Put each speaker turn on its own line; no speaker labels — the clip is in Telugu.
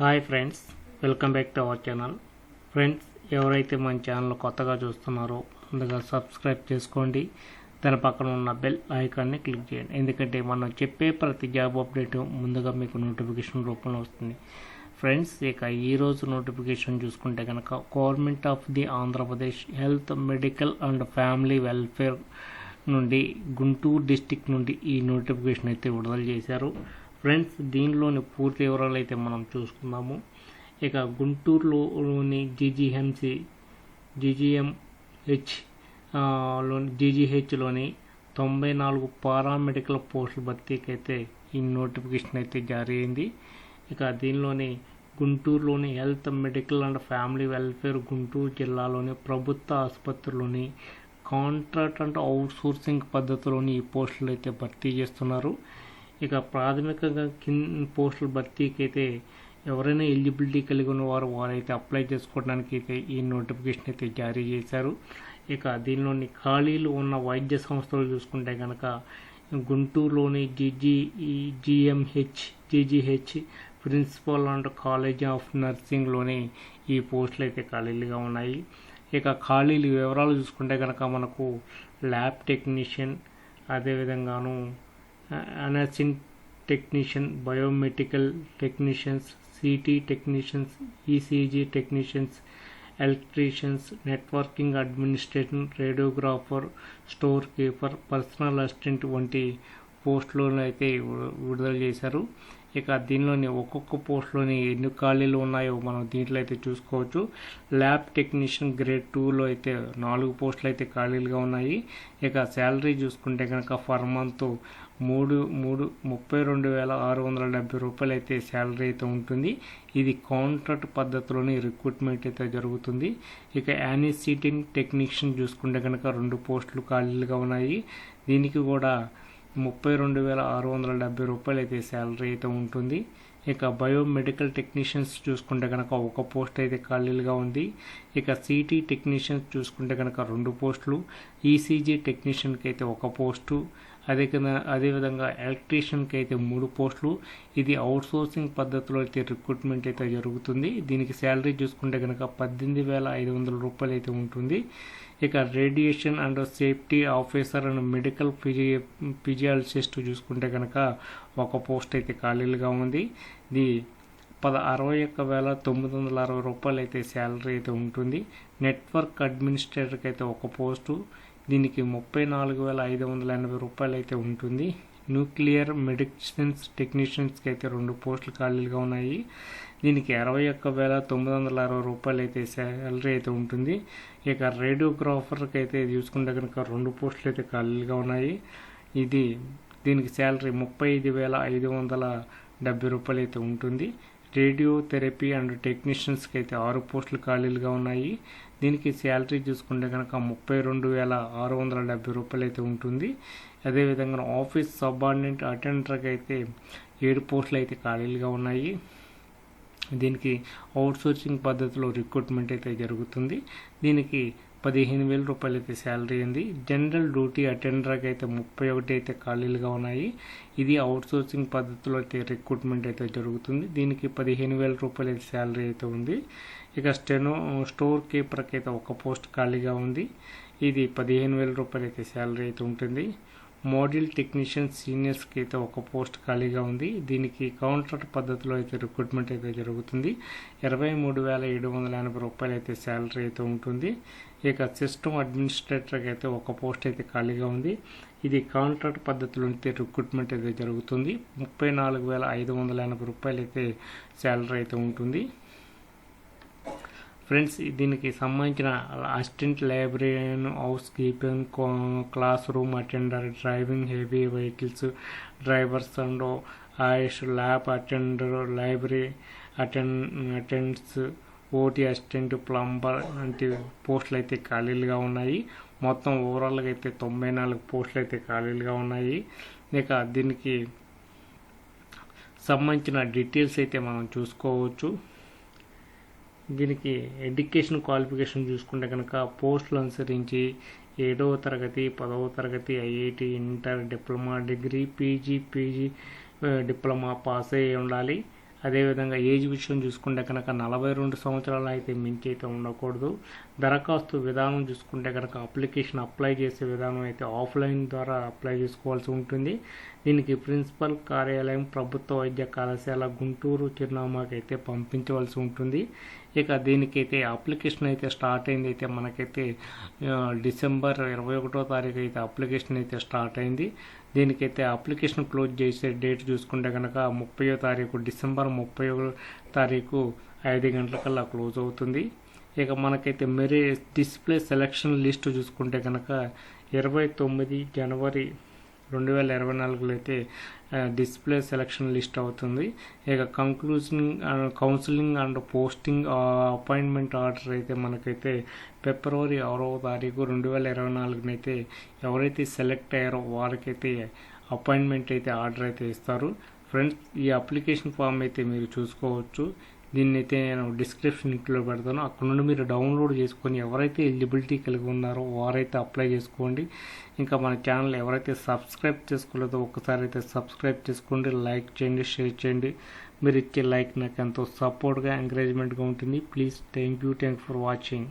Hi friends welcome back to our channel. Friends ఎవరైతే మన ఛానల్ కొత్తగా చూస్తున్నారో ముందుగా సబ్స్క్రైబ్ చేసుకోండి. దాని పక్కన ఉన్న బెల్ ఐకాన్ని క్లిక్ చేయండి. ఎందుకంటే మనం చెప్పే ప్రతి జాబ్ అప్డేట్ ముందుగా మీకు నోటిఫికేషన్ రూపంలో వస్తుంది. ఫ్రెండ్స్ ఇక ఈరోజు నోటిఫికేషన్ చూసుకుంటే కనుక government of the Andhra Pradesh health medical and family welfare నుండి గుంటూరు డిస్టిక్ నుండి ఈ నోటిఫికేషన్ అయితే విడుదల చేశారు. ఫ్రెండ్స్ దీనిలోని పూర్తి వివరాలు అయితే మనం చూసుకుందాము. ఇక గుంటూరులోని జీజీఎంసి జీజీఎంహెచ్లోని జీజీహెచ్లోని తొంభై నాలుగు పారామెడికల్ పోస్టుల భర్తీకి అయితే ఈ నోటిఫికేషన్ అయితే జారీ అయింది. ఇక దీనిలోని గుంటూరులోని health medical and family welfare Guntur జిల్లాలోని ప్రభుత్వ ఆసుపత్రిలోని కాంట్రాక్ట్ అండ్ అవుట్ సోర్సింగ్ పద్ధతిలోని ఈ పోస్టులు అయితే భర్తీ చేస్తున్నారు. ఇక ప్రాథమికంగా కింద పోస్టుల భర్తీకి అయితే ఎవరైనా ఎలిజిబిలిటీ కలిగి ఉన్న వారు వారైతే అప్లై చేసుకోవడానికి అయితే ఈ నోటిఫికేషన్ అయితే జారీ చేశారు. ఇక దీనిలోని ఖాళీలు ఉన్న వైద్య సంస్థలు చూసుకుంటే కనుక గుంటూరులోని GG GMH GGH principal and college of నర్సింగ్లోని ఈ పోస్టులు అయితే ఖాళీలుగా ఉన్నాయి. ఇక ఖాళీలు వివరాలు చూసుకుంటే కనుక మనకు ల్యాబ్ టెక్నీషియన్ అదేవిధంగాను అనర్సింగ్ technician biomedical technicians CT technicians ECG technicians electricians networking administration radiographer store keeper personal assistant వంటి పోస్టులను అయితే విడుదల చేశారు. ఇక దీనిలోని ఒక్కొక్క పోస్ట్లోని ఎన్ని ఖాళీలు ఉన్నాయో మనం దీంట్లో అయితే చూసుకోవచ్చు. ల్యాబ్ టెక్నీషియన్ గ్రేడ్ టూలో అయితే నాలుగు పోస్టులు అయితే ఖాళీలుగా ఉన్నాయి. ఇక శాలరీ చూసుకుంటే కనుక ఫర్ మంత్ మూడు మూడు ముప్పై రెండు వేల ఆరు వందల డెబ్బై రూపాయలు అయితే శాలరీ అయితే ఉంటుంది. ఇది కాంట్రాక్ట్ పద్ధతిలోని రిక్రూట్మెంట్ అయితే జరుగుతుంది. ఇక యానీ సీటింగ్ టెక్నీషియన్ చూసుకుంటే కనుక రెండు పోస్టులు ఖాళీలుగా ఉన్నాయి. దీనికి కూడా ముప్పై రెండు వేల ఆరు వందల డెబ్బై రూపాయలు అయితే శాలరీ అయితే ఉంటుంది. ఇక బయోమెడికల్ టెక్నీషియన్స్ చూసుకుంటే కనుక ఒక పోస్ట్ అయితే ఖాళీలుగా ఉంది. ఇక సిటీ టెక్నీషియన్స్ చూసుకుంటే కనుక రెండు పోస్టులు. ఈసీజీ టెక్నీషియన్కి అయితే ఒక పోస్టు. అదే కదా అదేవిధంగా ఎలక్ట్రీషియన్కి అయితే మూడు పోస్టులు. ఇది అవుట్సోర్సింగ్ పద్ధతిలో అయితే రిక్రూట్మెంట్ అయితే జరుగుతుంది. దీనికి శాలరీ చూసుకుంటే కనుక పద్దెనిమిది వేల ఐదు వందల రూపాయలు అయితే ఉంటుంది. ఇక radiation and safety officer and medical Fiji physiologist చూసుకుంటే కనుక ఒక పోస్ట్ అయితే ఖాళీలుగా ఉంది. ఇది పద అరవై ఒక్క వేల తొమ్మిది వందల అరవై రూపాయలు అయితే శాలరీ అయితే ఉంటుంది. నెట్వర్క్ అడ్మినిస్ట్రేటర్కి అయితే ఒక పోస్టు. దీనికి ముప్పై నాలుగు వేల ఐదు వందల ఎనభై రూపాయలు అయితే ఉంటుంది. న్యూక్లియర్ మెడిసిన్స్ టెక్నీషియన్స్కి అయితే రెండు పోస్టులు ఖాళీలుగా ఉన్నాయి. దీనికి అరవై ఒక్క వేల తొమ్మిది వందల అరవై రూపాయలు అయితే శాలరీ అయితే ఉంటుంది. ఇక రేడియోగ్రాఫర్కి అయితే చూసుకుంటే కనుక రెండు పోస్టులు అయితే ఖాళీలుగా ఉన్నాయి. ఇది దీనికి శాలరీ ముప్పై ఐదు వేల ఐదు వందల డెబ్బై రూపాయలు అయితే ఉంటుంది. రేడియో థెరపీ అండ్ టెక్నీషియన్స్కి అయితే ఆరు పోస్టులు ఖాళీలుగా ఉన్నాయి. దీనికి శాలరీ చూసుకుంటే కనుక ముప్పై రెండు వేల ఆరు వందల డెబ్బై రూపాయలు అయితే ఉంటుంది. అదేవిధంగా ఆఫీస్ సబార్డినేట్ అటెండర్కి అయితే ఏడు పోస్టులు అయితే ఖాళీలుగా ఉన్నాయి. దీనికి అవుట్సోర్సింగ్ పద్ధతిలో రిక్రూట్మెంట్ అయితే జరుగుతుంది. దీనికి పదిహేను వేల రూపాయలు అయితే శాలరీ ఉంది జనరల్ డ్యూటీ అటెండర్కి అయితే ముప్పై ఒకటి అయితే ఖాళీలుగా ఉన్నాయి. ఇది అవుట్సోర్సింగ్ పద్ధతిలో అయితే రిక్రూట్మెంట్ అయితే జరుగుతుంది. దీనికి పదిహేను వేల రూపాయలు అయితే శాలరీ అయితే ఉంది. ఇక స్టెనో స్టోర్ కీపర్కి అయితే ఒక పోస్ట్ ఖాళీగా ఉంది. ఇది పదిహేను వేల రూపాయలు అయితే శాలరీ అయితే ఉంటుంది. మోడల్ టెక్నీషియన్ సీనియర్స్కి అయితే ఒక పోస్ట్ ఖాళీగా ఉంది. దీనికి కాంట్రాక్ట్ పద్ధతిలో అయితే రిక్రూట్మెంట్ అయితే జరుగుతుంది. ఇరవై మూడు వేల ఏడు వందల ఎనభై రూపాయలు అయితే శాలరీ అయితే ఉంటుంది. ఇక సిస్టమ్ అడ్మినిస్ట్రేటర్కి అయితే ఒక పోస్ట్ అయితే ఖాళీగా ఉంది. ఇది కాంట్రాక్ట్ పద్ధతిలో అయితే రిక్రూట్మెంట్ అయితే జరుగుతుంది. ముప్పై నాలుగు వేల ఐదు వందల ఎనభై రూపాయలు అయితే శాలరీ అయితే ఉంటుంది. ఫ్రెండ్స్ దీనికి సంబంధించిన assistant librarian housekeeping classroom attender driving heavy vehicles drivers and AYUSH lab attender library attend attends OT assistant plumber వంటి పోస్టులు అయితే ఖాళీలుగా ఉన్నాయి. మొత్తం ఓవరాల్గా అయితే తొంభై నాలుగు పోస్టులు అయితే ఖాళీలుగా ఉన్నాయి. ఇక దీనికి సంబంధించిన డీటెయిల్స్ అయితే మనం చూసుకోవచ్చు. దీనికి ఎడ్యుకేషన్ క్వాలిఫికేషన్ చూసుకుంటే కనుక పోస్టులు అనుసరించి ఏడవ తరగతి పదవ తరగతి IIT inter diploma degree PG PG diploma pass అయ్యి ఉండాలి. అదేవిధంగా ఏజ్ విషయం చూసుకుంటే కనుక నలభై రెండు సంవత్సరాలు అయితే మించి అయితే ఉండకూడదు. దరఖాస్తు విధానం చూసుకుంటే కనుక అప్లికేషన్ అప్లై చేసే విధానం అయితే ఆఫ్లైన్ ద్వారా అప్లై చేసుకోవాల్సి ఉంటుంది. దీనికి ప్రిన్సిపల్ కార్యాలయం ప్రభుత్వ వైద్య కళాశాల గుంటూరు చిరునామాకి అయితే పంపించవలసి ఉంటుంది. ఇక దీనికైతే అప్లికేషన్ అయితే స్టార్ట్ అయింది. అయితే మనకైతే డిసెంబర్ ఇరవై ఒకటో తారీఖు అయితే అప్లికేషన్ అయితే స్టార్ట్ అయింది. దీనికైతే అప్లికేషన్ క్లోజ్ చేసే డేట్ చూసుకుంటే కనుక ముప్పయో తారీఖు డిసెంబర్ ముప్పై తారీఖు ఐదు గంటలకల్లా క్లోజ్ అవుతుంది. ఇక మనకైతే మెరీ డిస్ప్లే సెలక్షన్ లిస్ట్ చూసుకుంటే కనుక ఇరవై తొమ్మిది జనవరి రెండు వేల ఇరవై నాలుగులో అయితే డిస్ప్లే సెలక్షన్ లిస్ట్ అవుతుంది. ఇక concluding counselling and posting appointment order అయితే మనకైతే ఫిబ్రవరి ఆరవ తారీఖు రెండు వేల ఇరవై నాలుగునైతే ఎవరైతే సెలెక్ట్ అయ్యారో వారికైతే అపాయింట్మెంట్ అయితే ఆర్డర్ అయితే ఇస్తారు. ఫ్రెండ్స్ ఈ అప్లికేషన్ ఫామ్ అయితే మీరు చూసుకోవచ్చు. దీన్ని అయితే నేను డిస్క్రిప్షన్ లింక్లో పెడతాను. అక్కడ నుండి మీరు డౌన్లోడ్ చేసుకొని ఎవరైతే ఎలిజిబిలిటీ కలిగి ఉన్నారో వారైతే అప్లై చేసుకోండి. ఇంకా మన ఛానల్ ఎవరైతే సబ్స్క్రైబ్ చేసుకోలేదో ఒక్కసారి అయితే సబ్స్క్రైబ్ చేసుకోండి లైక్ చేయండి షేర్ చేయండి. మీరు ఇచ్చే లైక్ నాకు ఎంతో సపోర్ట్గా ఎంకరేజ్మెంట్గా ఉంటుంది. Please thank you thank for watching